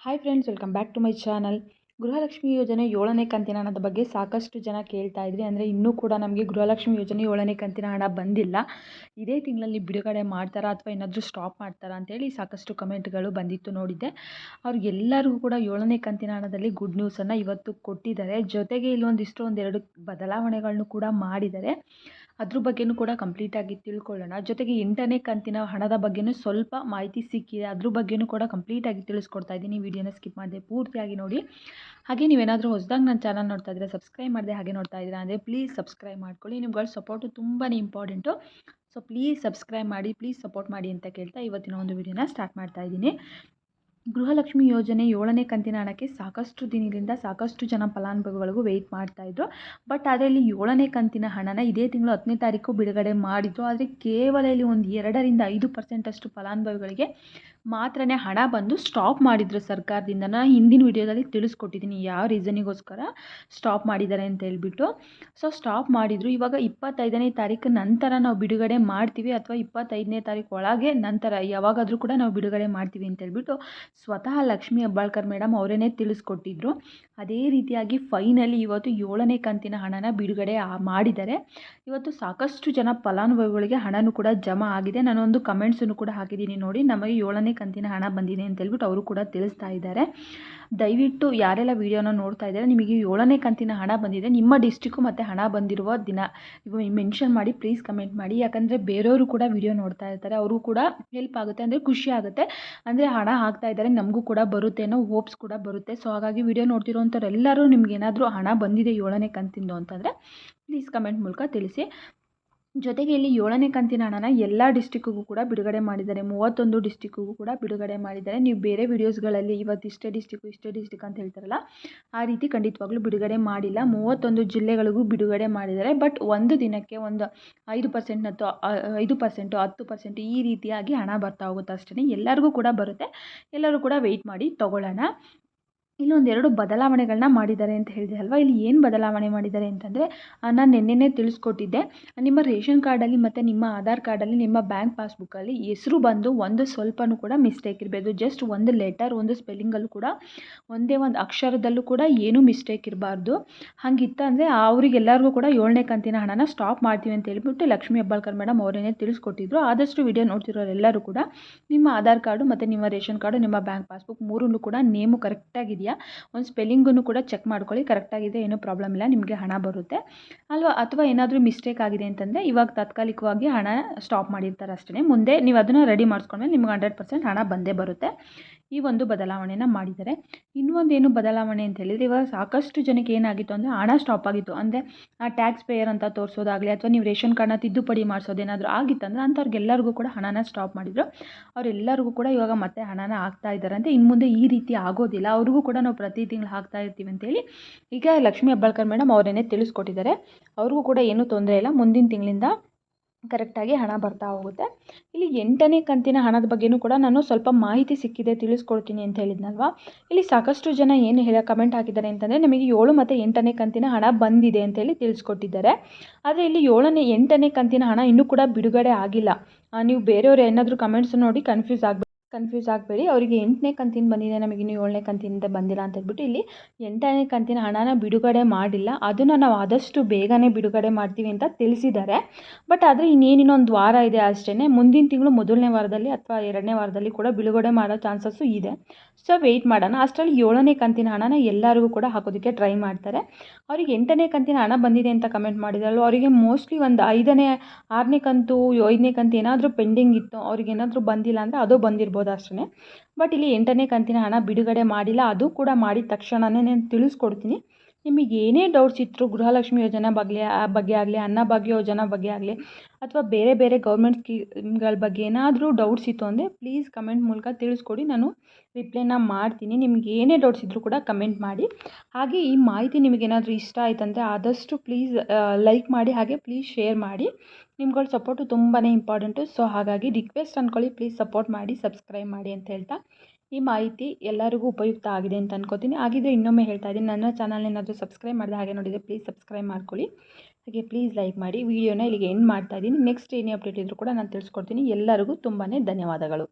Hi friends welcome back to my channel Gruhalakshmi ಯೋಜನೆ ಏಳನೇ ಕಂತಿನ ಹಣದ ಬಗ್ಗೆ ಸಾಕಷ್ಟು ಜನ ಕೇಳ್ತಾ ಇದ್ರಿ. ಅಂದರೆ ಇನ್ನೂ ಕೂಡ ನಮಗೆ ಗೃಹಲಕ್ಷ್ಮಿ ಯೋಜನೆ ಏಳನೇ ಕಂತಿನ ಹಣ ಬಂದಿಲ್ಲ. ಇದೇ ತಿಂಗಳಲ್ಲಿ ಬಿಡುಗಡೆ ಮಾಡ್ತಾರಾ ಅಥವಾ ಏನಾದರೂ ಸ್ಟಾಪ್ ಮಾಡ್ತಾರಾ ಅಂತೇಳಿ ಸಾಕಷ್ಟು ಕಮೆಂಟ್ಗಳು ಬಂದಿತ್ತು ನೋಡಿದ್ದೆ. ಅವ್ರಿಗೆಲ್ಲರಿಗೂ ಕೂಡ ಏಳನೇ ಕಂತಿನ ಹಣದಲ್ಲಿ ಗುಡ್ ನ್ಯೂಸನ್ನು ಇವತ್ತು ಕೊಟ್ಟಿದ್ದಾರೆ. ಜೊತೆಗೆ ಇಲ್ಲೊಂದಿಷ್ಟು ಒಂದೆರಡು ಬದಲಾವಣೆಗಳನ್ನು ಕೂಡ ಮಾಡಿದ್ದಾರೆ. ಅದ್ರ ಬಗ್ಗೆಯೂ ಕೂಡ ಕಂಪ್ಲೀಟಾಗಿ ತಿಳ್ಕೊಳ್ಳೋಣ. ಜೊತೆಗೆ ಎಂಟನೇ ಕಂತಿನ ಹಣದ ಬಗ್ಗೆಯೂ ಸ್ವಲ್ಪ ಮಾಹಿತಿ ಸಿಕ್ಕಿದೆ. ಅದ್ರ ಬಗ್ಗೆಯೂ ಕೂಡ ಕಂಪ್ಲೀಟಾಗಿ ತಿಳಿಸ್ಕೊಡ್ತಾ ಇದ್ದೀನಿ. ವಿಡಿಯೋನ ಸ್ಕಿಪ್ ಮಾಡಿದೆ ಪೂರ್ತಿಯಾಗಿ ನೋಡಿ. ಹಾಗೆ ನೀವೇನಾದರೂ ಹೊಸದಾಗಿ ನನ್ನ ಚಾನಲ್ ನೋಡ್ತಾ ಇದ್ದರೆ ಸಬ್ಸ್ಕ್ರೈಬ್ ಮಾಡಿದೆ, ಹಾಗೆ ನೋಡ್ತಾ ಇದ್ದೀರಾ ಅಂದರೆ ಪ್ಲೀಸ್ ಸಬ್ಸ್ಕ್ರೈಬ್ ಮಾಡ್ಕೊಳ್ಳಿ. ನಿಮ್ಗಳ ಸಪೋರ್ಟು ತುಂಬಾ ಇಂಪಾರ್ಟೆಂಟು ಸೊ ಪ್ಲೀಸ್ ಸಬ್ಸ್ಕ್ರೈಬ್ ಮಾಡಿ ಪ್ಲೀಸ್ ಸಪೋರ್ಟ್ ಮಾಡಿ ಅಂತ ಕೇಳ್ತಾ ಇವತ್ತಿನ ಒಂದು ವಿಡಿಯೋನ ಸ್ಟಾರ್ಟ್ ಮಾಡ್ತಾ ಇದ್ದೀನಿ. ಗೃಹಲಕ್ಷ್ಮಿ ಯೋಜನೆ ಏಳನೇ ಕಂತಿನ ಹಣಕ್ಕೆ ಸಾಕಷ್ಟು ದಿನದಿಂದ ಸಾಕಷ್ಟು ಜನ ಫಲಾನುಭವಿಗಳಿಗೂ ವೆಯ್ಟ್ ಮಾಡ್ತಾಯಿದ್ರು ಬಟ್ ಅದರಲ್ಲಿ ಏಳನೇ ಕಂತಿನ ಹಣನ ಇದೇ ತಿಂಗಳು ಹತ್ತನೇ ತಾರೀಕು ಬಿಡುಗಡೆ ಮಾಡಿದ್ರು. ಆದರೆ ಕೇವಲ ಇಲ್ಲಿ ಒಂದು ಎರಡರಿಂದ ಐದು ಪರ್ಸೆಂಟಷ್ಟು ಫಲಾನುಭವಿಗಳಿಗೆ ಮಾತ್ರನೇ ಹಣ ಬಂದು ಸ್ಟಾಪ್ ಮಾಡಿದರು ಸರ್ಕಾರದಿಂದ ನಾನು ಹಿಂದಿನ ವಿಡಿಯೋದಲ್ಲಿ ತಿಳಿಸ್ಕೊಟ್ಟಿದ್ದೀನಿ ಯಾವ ರೀಸನಿಗೋಸ್ಕರ ಸ್ಟಾಪ್ ಮಾಡಿದ್ದಾರೆ ಅಂತ ಹೇಳ್ಬಿಟ್ಟು. ಸೊ ಸ್ಟಾಪ್ ಮಾಡಿದರು. ಇವಾಗ ಇಪ್ಪತ್ತೈದನೇ ತಾರೀಕು ನಂತರ ನಾವು ಬಿಡುಗಡೆ ಮಾಡ್ತೀವಿ ಅಥವಾ ಇಪ್ಪತ್ತೈದನೇ ತಾರೀಕು ಒಳಗೆ ನಂತರ ಯಾವಾಗಾದರೂ ಕೂಡ ನಾವು ಬಿಡುಗಡೆ ಮಾಡ್ತೀವಿ ಅಂತ ಹೇಳ್ಬಿಟ್ಟು ಸ್ವತಃ ಲಕ್ಷ್ಮೀ ಹೆಬ್ಬಾಳ್ಕರ್ ಮೇಡಮ್ ಅವರೇ ತಿಳಿಸ್ಕೊಟ್ಟಿದ್ರು. ಅದೇ ರೀತಿಯಾಗಿ ಫೈನಲಿ ಇವತ್ತು ಏಳನೇ ಕಂತಿನ ಹಣನ ಬಿಡುಗಡೆ ಮಾಡಿದ್ದಾರೆ. ಇವತ್ತು ಸಾಕಷ್ಟು ಜನ ಫಲಾನುಭವಿಗಳಿಗೆ ಹಣನೂ ಕೂಡ ಜಮಾ ಆಗಿದೆ. ನಾನೊಂದು ಕಮೆಂಟ್ಸನ್ನು ಕೂಡ ಹಾಕಿದ್ದೀನಿ ನೋಡಿ. ನಮಗೆ ಏಳನೇ ಕಂತಿನ ಹಣ ಬಂದಿದೆ ಅಂತ ಹೇಳ್ಬಿಟ್ಟು ಅವರು ಕೂಡ ತಿಳಿಸ್ತಾ ಇದ್ದಾರೆ. ದಯವಿಟ್ಟು ಯಾರೆಲ್ಲ ವೀಡಿಯೋನ ನೋಡ್ತಾ ಇದ್ದಾರೆ, ನಿಮಗೆ ಏಳನೇ ಕಂತಿನ ಹಣ ಬಂದಿದೆ. ನಿಮ್ಮ ಡಿಸ್ಟಿಕ್ಕು ಮತ್ತು ಹಣ ಬಂದಿರುವ ದಿನ ನೀವು ಮೆನ್ಷನ್ ಮಾಡಿ ಪ್ಲೀಸ್ ಕಮೆಂಟ್ ಮಾಡಿ. ಯಾಕಂದರೆ ಬೇರೆಯವರು ಕೂಡ ವೀಡಿಯೋ ನೋಡ್ತಾ ಇರ್ತಾರೆ ಅವರು ಕೂಡ ಹೆಲ್ಪ್ ಆಗುತ್ತೆ, ಅಂದರೆ ಖುಷಿ ಆಗುತ್ತೆ. ಅಂದರೆ ಹಣ ಹಾಕ್ತಾ ಇದ್ದಾರೆ, ನಮಗೂ ಕೂಡ ಬರುತ್ತೆ ಅನ್ನೋ ಹೋಪ್ಸ್ ಕೂಡ ಬರುತ್ತೆ. ಸೊ ಹಾಗಾಗಿ ವೀಡಿಯೋ ನೋಡ್ತಿರೋಂಥವ್ರು ಏನಾದರೂ ಹಣ ಬಂದಿದೆ ಏಳನೇ ಕಂತಿಂದು ಅಂತಂದರೆ ಪ್ಲೀಸ್ ಕಮೆಂಟ್ ಮೂಲಕ ತಿಳಿಸಿ. ಜೊತೆಗೆ ಇಲ್ಲಿ ಏಳನೇ ಕಂತಿನ ಹಣನ ಎಲ್ಲ ಡಿಸ್ಟಿಕ್ಕಿಗೂ ಕೂಡ ಬಿಡುಗಡೆ ಮಾಡಿದ್ದಾರೆ. ಮೂವತ್ತೊಂದು ಡಿಸ್ಟಿಕ್ಕಿಗೂ ಕೂಡ ಬಿಡುಗಡೆ ಮಾಡಿದ್ದಾರೆ. ನೀವು ಬೇರೆ ವೀಡಿಯೋಸ್ಗಳಲ್ಲಿ ಇವತ್ತು ಇಷ್ಟೇ ಡಿಸ್ಟಿಕ್ಕು ಇಷ್ಟೇ ಡಿಸ್ಟಿಕ್ ಅಂತ ಹೇಳ್ತಾರಲ್ಲ, ಆ ರೀತಿ ಖಂಡಿತವಾಗ್ಲೂ ಬಿಡುಗಡೆ ಮಾಡಿಲ್ಲ. ಮೂವತ್ತೊಂದು ಜಿಲ್ಲೆಗಳಿಗೂ ಬಿಡುಗಡೆ ಮಾಡಿದ್ದಾರೆ. ಬಟ್ ಒಂದು ದಿನಕ್ಕೆ ಒಂದು ಐದು ಪರ್ಸೆಂಟ್ ಮತ್ತು ಐದು ಪರ್ಸೆಂಟು ಹತ್ತು ಪರ್ಸೆಂಟು ಈ ರೀತಿಯಾಗಿ ಹಣ ಬರ್ತಾ ಹೋಗುತ್ತೆ ಅಷ್ಟೇ ಎಲ್ಲರಿಗೂ ಕೂಡ ಬರುತ್ತೆ. ಎಲ್ಲರೂ ಕೂಡ ವೆಯ್ಟ್ ಮಾಡಿ ತೊಗೊಳ್ಳೋಣ. ಇಲ್ಲೊಂದೆರಡು ಬದಲಾವಣೆಗಳನ್ನ ಮಾಡಿದ್ದಾರೆ ಅಂತ ಹೇಳಿದೆ ಅಲ್ವಾ? ಇಲ್ಲಿ ಏನು ಬದಲಾವಣೆ ಮಾಡಿದ್ದಾರೆ ಅಂತಂದರೆ ನಾನು ನಿನ್ನೆನೇ ತಿಳಿಸ್ಕೊಟ್ಟಿದ್ದೆ. ನಿಮ್ಮ ರೇಷನ್ ಕಾರ್ಡಲ್ಲಿ ಮತ್ತು ನಿಮ್ಮ ಆಧಾರ್ ಕಾರ್ಡಲ್ಲಿ, ನಿಮ್ಮ ಬ್ಯಾಂಕ್ ಪಾಸ್ಬುಕ್ಕಲ್ಲಿ ಹೆಸರು ಬಂದು ಒಂದು ಸ್ವಲ್ಪನೂ ಕೂಡ ಮಿಸ್ಟೇಕ್ ಇರಬಾರ್ದು ಜಸ್ಟ್ ಒಂದು ಲೆಟರ್, ಒಂದು ಸ್ಪೆಲ್ಲಿಂಗಲ್ಲೂ ಕೂಡ, ಒಂದೇ ಒಂದು ಅಕ್ಷರದಲ್ಲೂ ಕೂಡ ಏನೂ ಮಿಸ್ಟೇಕ್ ಇರಬಾರ್ದು. ಅಂದರೆ ಅವರಿಗೆಲ್ಲರಿಗೂ ಕೂಡ ಏಳನೇ ಕಂತಿನ ಹಣನ ಸ್ಟಾಪ್ ಮಾಡ್ತೀವಿ ಅಂತ ಹೇಳ್ಬಿಟ್ಟು ಲಕ್ಷ್ಮಿ ಹೆಬ್ಬಾಳ್ಕರ್ ಮೇಡಮ್ ಅವರೇನೇ ತಿಳಿಸ್ಕೊಟ್ಟಿದ್ರು. ಆದಷ್ಟು ವಿಡಿಯೋ ನೋಡ್ತಿರೋರೆಲ್ಲರೂ ಕೂಡ ನಿಮ್ಮ ಆಧಾರ್ ಕಾರ್ಡು ಮತ್ತು ನಿಮ್ಮ ರೇಷನ್ ಕಾರ್ಡು, ನಿಮ್ಮ ಬ್ಯಾಂಕ್ ಪಾಸ್ಬುಕ್ ಮೂರನ್ನು ಕೂಡ ನೇಮು ಕರೆಕ್ಟಾಗಿದೆಯಾ ಒಂದು ಸ್ಪೆಲ್ಲಿಂಗನ್ನು ಕೂಡ ಚೆಕ್ ಮಾಡ್ಕೊಳ್ಳಿ ಕರೆಕ್ಟಾಗಿದೆ ಏನೂ ಪ್ರಾಬ್ಲಮ್ ಇಲ್ಲ, ನಿಮಗೆ ಹಣ ಬರುತ್ತೆ. ಅಲ್ವಾ? ಅಥವಾ ಏನಾದರೂ ಮಿಸ್ಟೇಕ್ ಆಗಿದೆ ಅಂತಂದರೆ ಇವಾಗ ತಾತ್ಕಾಲಿಕವಾಗಿ ಹಣ ಸ್ಟಾಪ್ ಮಾಡಿರ್ತಾರೆ ಅಷ್ಟೇ ಮುಂದೆ ನೀವು ಅದನ್ನು ರೆಡಿ ಮಾಡಿಸ್ಕೊಂಡ್ಮೇಲೆ ನಿಮ್ಗೆ ಹಂಡ್ರೆಡ್ ಪರ್ಸೆಂಟ್ ಹಣ ಬಂದೇ ಬರುತ್ತೆ. ಈ ಒಂದು ಬದಲಾವಣೆನ ಮಾಡಿದ್ದಾರೆ. ಇನ್ನೊಂದು ಏನು ಬದಲಾವಣೆ ಅಂತ ಹೇಳಿದರೆ, ಇವಾಗ ಸಾಕಷ್ಟು ಜನಕ್ಕೆ ಏನಾಗಿತ್ತು ಅಂದರೆ ಹಣ ಸ್ಟಾಪ್ ಆಗಿತ್ತು. ಅಂದರೆ ಆ ಟ್ಯಾಕ್ಸ್ ಪೇಯರ್ ಅಂತ ತೋರಿಸೋದಾಗಲಿ ಅಥವಾ ನೀವು ರೇಷನ್ ಕಾರ್ಡ್ನ ತಿದ್ದುಪಡಿ ಮಾಡಿಸೋದೇನಾದರೂ ಆಗಿತ್ತಂದ್ರೆ ಅಂಥವ್ರಿಗೆಲ್ಲರಿಗೂ ಕೂಡ ಹಣನ ಸ್ಟಾಪ್ ಮಾಡಿದರು. ಅವರೆಲ್ಲರಿಗೂ ಕೂಡ ಇವಾಗ ಮತ್ತೆ ಹಣನ ಆಗ್ತಾ ಇದ್ದಾರೆ. ಅಂತ ಇನ್ನು ಮುಂದೆ ಈ ರೀತಿ ಆಗೋದಿಲ್ಲ. ಅವ್ರಿಗೂ ಕೂಡ ನಾವು ಪ್ರತಿ ತಿಂಗಳು ಹಾಕ್ತಾ ಇರ್ತೀವಿ ಅಂತೇಳಿ ಈಗ ಲಕ್ಷ್ಮೀ ಹೆಬ್ಬಾಳ್ಕರ್ ಮೇಡಮ್ ಅವರೇನೆ ತಿಳಿಸ್ಕೊಟ್ಟಿದ್ದಾರೆ. ಅವ್ರಿಗೂ ಕೂಡ ಏನೂ ತೊಂದರೆ ಇಲ್ಲ. ಮುಂದಿನ ತಿಂಗಳಿಂದ ಕರೆಕ್ಟಾಗಿ ಹಣ ಬರ್ತಾ ಹೋಗುತ್ತೆ. ಇಲ್ಲಿ ಎಂಟನೇ ಕಂತಿನ ಹಣದ ಬಗ್ಗೆಯೂ ಕೂಡ ನಾನು ಸ್ವಲ್ಪ ಮಾಹಿತಿ ಸಿಕ್ಕಿದೆ, ತಿಳಿಸ್ಕೊಡ್ತೀನಿ ಅಂತ ಹೇಳಿದ್ನಲ್ವಾ? ಇಲ್ಲಿ ಸಾಕಷ್ಟು ಜನ ಏನು ಹೇಳ, ಕಮೆಂಟ್ ಹಾಕಿದ್ದಾರೆ ಅಂತಂದರೆ ನಮಗೆ ಏಳು ಮತ್ತು ಎಂಟನೇ ಕಂತಿನ ಹಣ ಬಂದಿದೆ ಅಂತೇಳಿ ತಿಳಿಸ್ಕೊಟ್ಟಿದ್ದಾರೆ. ಆದರೆ ಇಲ್ಲಿ ಏಳನೇ, ಎಂಟನೇ ಕಂತಿನ ಹಣ ಇನ್ನೂ ಕೂಡ ಬಿಡುಗಡೆ ಆಗಿಲ್ಲ. ನೀವು ಬೇರೆಯವರು ಏನಾದರೂ ಕಮೆಂಟ್ಸ್ ನೋಡಿ ಕನ್ಫ್ಯೂಸ್ ಆಗಬೇಕು ಕನ್ಫ್ಯೂಸ್ ಆಗಬೇಡಿ. ಅವರಿಗೆ ಎಂಟನೇ ಕಂತಿನ ಬಂದಿದೆ. ನಮಗೆ ಇನ್ನೂ ಏಳನೇ ಕಂತಿಂದ ಬಂದಿಲ್ಲ ಅಂತ ಹೇಳ್ಬಿಟ್ಟು ಇಲ್ಲಿ ಎಂಟನೇ ಕಂತಿನ ಹಣನ ಬಿಡುಗಡೆ ಮಾಡಿಲ್ಲ. ಅದನ್ನು ನಾವು ಆದಷ್ಟು ಬೇಗನೆ ಬಿಡುಗಡೆ ಮಾಡ್ತೀವಿ ಅಂತ ತಿಳಿಸಿದ್ದಾರೆ. ಬಟ್ ಆದರೆ ಇನ್ನೇನಿನ್ನೊಂದು ವಾರ ಇದೆ ಅಷ್ಟೇ ಮುಂದಿನ ತಿಂಗಳು ಮೊದಲನೇ ವಾರದಲ್ಲಿ ಅಥವಾ ಎರಡನೇ ವಾರದಲ್ಲಿ ಕೂಡ ಬಿಡುಗಡೆ ಮಾಡೋ ಚಾನ್ಸಸ್ಸು ಇದೆ. ಸೊ ವೆಯ್ಟ್ ಮಾಡೋಣ. ಅಷ್ಟರಲ್ಲಿ ಏಳನೇ ಕಂತಿನ ಹಣನ ಎಲ್ಲರಿಗೂ ಕೂಡ ಹಾಕೋದಕ್ಕೆ ಟ್ರೈ ಮಾಡ್ತಾರೆ. ಅವರಿಗೆ ಎಂಟನೇ ಕಂತಿನ ಹಣ ಬಂದಿದೆ ಅಂತ ಕಮೆಂಟ್ ಮಾಡಿದಾರಲ್ಲ ಅವರಿಗೆ ಮೋಸ್ಟ್ಲಿ ಒಂದು ಐದನೇ, ಆರನೇ ಕಂತು, ಐದನೇ ಕಂತು ಏನಾದರೂ ಪೆಂಡಿಂಗ್ ಇತ್ತು. ಅವ್ರಿಗೆ ಏನಾದರೂ ಬಂದಿಲ್ಲ ಅಂದರೆ ಅದು ಬಂದಿರ್ಬೋದು. ಮಾಡ್ಬೋದು ಅಷ್ಟೇ ಬಟ್ ಇಲ್ಲಿ ಎಂಟನೇ ಕಂತಿನ ಹಣ ಬಿಡುಗಡೆ ಮಾಡಿಲ್ಲ. ಅದು ಕೂಡ ಮಾಡಿದ ತಕ್ಷಣವೇ ನಾನು ತಿಳಿಸ್ಕೊಡ್ತೀನಿ. ನಿಮಗೆ ಏನೇ ಡೌಟ್ಸ್ ಇತ್ತು ಗೃಹಲಕ್ಷ್ಮಿ ಯೋಜನೆ ಬಗ್ಗೆ ಬಗ್ಗೆ ಆಗಲಿ ಅನ್ನಭಾಗ್ಯ ಯೋಜನೆ ಬಗ್ಗೆ ಆಗಲಿ, ಅಥವಾ ಬೇರೆ ಬೇರೆ ಗೌರ್ಮೆಂಟ್ ಸ್ಕೀಮ್ಗಳ ಬಗ್ಗೆ ಏನಾದರೂ ಡೌಟ್ಸ್ ಇತ್ತು ಅಂದರೆ ಪ್ಲೀಸ್ ಕಮೆಂಟ್ ಮೂಲಕ ತಿಳಿಸ್ಕೊಡಿ. ನಾನು ರಿಪ್ಲೈನ ಮಾಡ್ತೀನಿ. ನಿಮ್ಗೆ ಏನೇ ಡೌಟ್ಸ್ ಇದ್ದರೂ ಕೂಡ ಕಮೆಂಟ್ ಮಾಡಿ. ಹಾಗೆ ಈ ಮಾಹಿತಿ ನಿಮಗೇನಾದರೂ ಇಷ್ಟ ಆಯ್ತಂದರೆ ಆದಷ್ಟು ಪ್ಲೀಸ್ ಲೈಕ್ ಮಾಡಿ. ಹಾಗೆ ಪ್ಲೀಸ್ ಶೇರ್ ಮಾಡಿ. ನಿಮ್ಗಳ ಸಪೋರ್ಟು ತುಂಬಾ ಇಂಪಾರ್ಟೆಂಟು ಸೊ ಹಾಗಾಗಿ ರಿಕ್ವೆಸ್ಟ್ ಅಂದ್ಕೊಳ್ಳಿ ಪ್ಲೀಸ್ ಸಪೋರ್ಟ್ ಮಾಡಿ ಸಬ್ಸ್ಕ್ರೈಬ್ ಮಾಡಿ ಅಂತ ಹೇಳ್ತಾ ಈ ಮಾಹಿತಿ ಎಲ್ಲರಿಗೂ ಉಪಯುಕ್ತ ಆಗಿದೆ ಅಂತ ಅನ್ಕೋತೀನಿ. ಆಗಿದ್ದರೆ ಇನ್ನೊಮ್ಮೆ ಹೇಳ್ತಾ ಇದ್ದೀನಿ. ನನ್ನ ಚಾನಲ್ ಏನಾದರೂ ಸಬ್ಸ್ಕ್ರೈಬ್ ಮಾಡಿದ ಹಾಗೆ ನೋಡಿದರೆ ಪ್ಲೀಸ್ ಸಬ್ಸ್ಕ್ರೈಬ್ ಮಾಡ್ಕೊಳ್ಳಿ. ಹಾಗೆ ಪ್ಲೀಸ್ ಲೈಕ್ ಮಾಡಿ. ವಿಡಿಯೋನ ಇಲ್ಲಿಗೆ ಎಂಡ್ ಮಾಡ್ತಾ ಇದ್ದೀನಿ. ನೆಕ್ಸ್ಟ್ ಏನೇ ಅಪ್ಡೇಟ್ ಇದ್ದರೂ ಕೂಡ ನಾನು ತಿಳಿಸ್ಕೊಡ್ತೀನಿ. ಎಲ್ಲರಿಗೂ ತುಂಬಾ ಧನ್ಯವಾದಗಳು.